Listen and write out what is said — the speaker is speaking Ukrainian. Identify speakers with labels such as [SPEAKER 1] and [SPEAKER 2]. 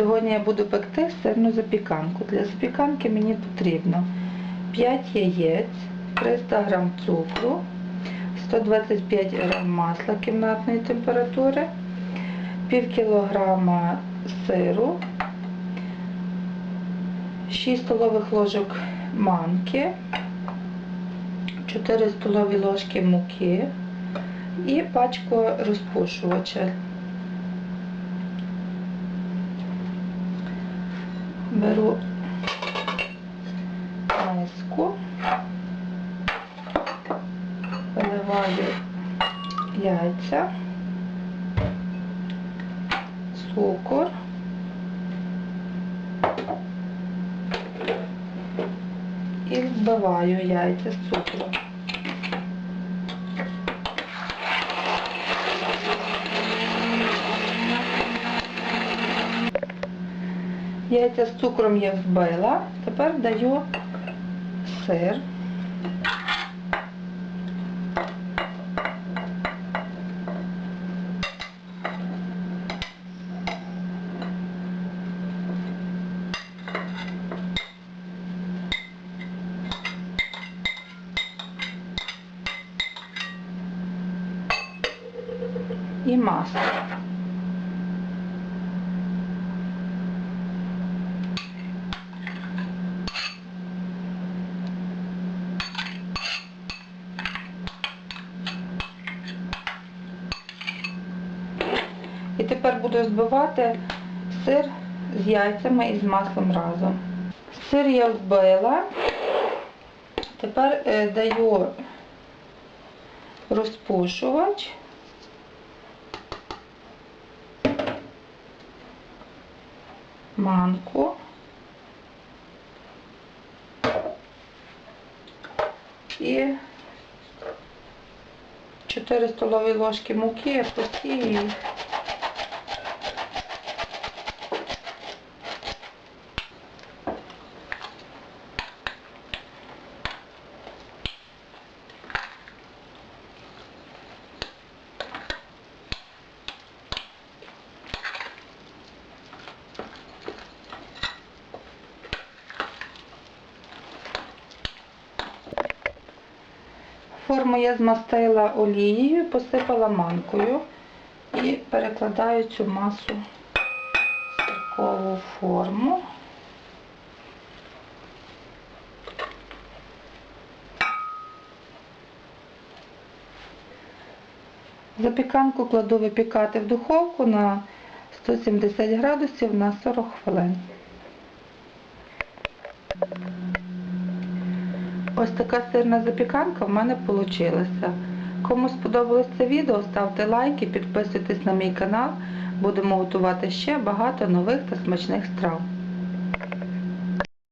[SPEAKER 1] Сьогодні я буду пекти сирну запіканку. Для запіканки мені потрібно 5 яєць, 300 г цукру, 125 г масла кімнатної температури, пів кілограма сиру, 6 столових ложок манки, 4 столові ложки муки і пачку розпушувача. Беру миску, виливаю яйця, цукор, і збиваю яйця з цукром. Яйця з цукром я взбила. Тепер даю сир. І масло. І тепер буду збивати сир з яйцями і з маслом разом. Сир я вбила. Тепер е, даю розпушувач. Манку. І 4 столові ложки муки, я посію Форму я змастила олією, посипала манкою і перекладаю цю масу в сиркову форму. Запіканку кладу випікати в духовку на 170 градусів на 40 хвилин. Ось така сирна запіканка в мене вийшла. Кому сподобалось це відео, ставте лайки, підписуйтесь на мій канал. Будемо готувати ще багато нових та смачних страв.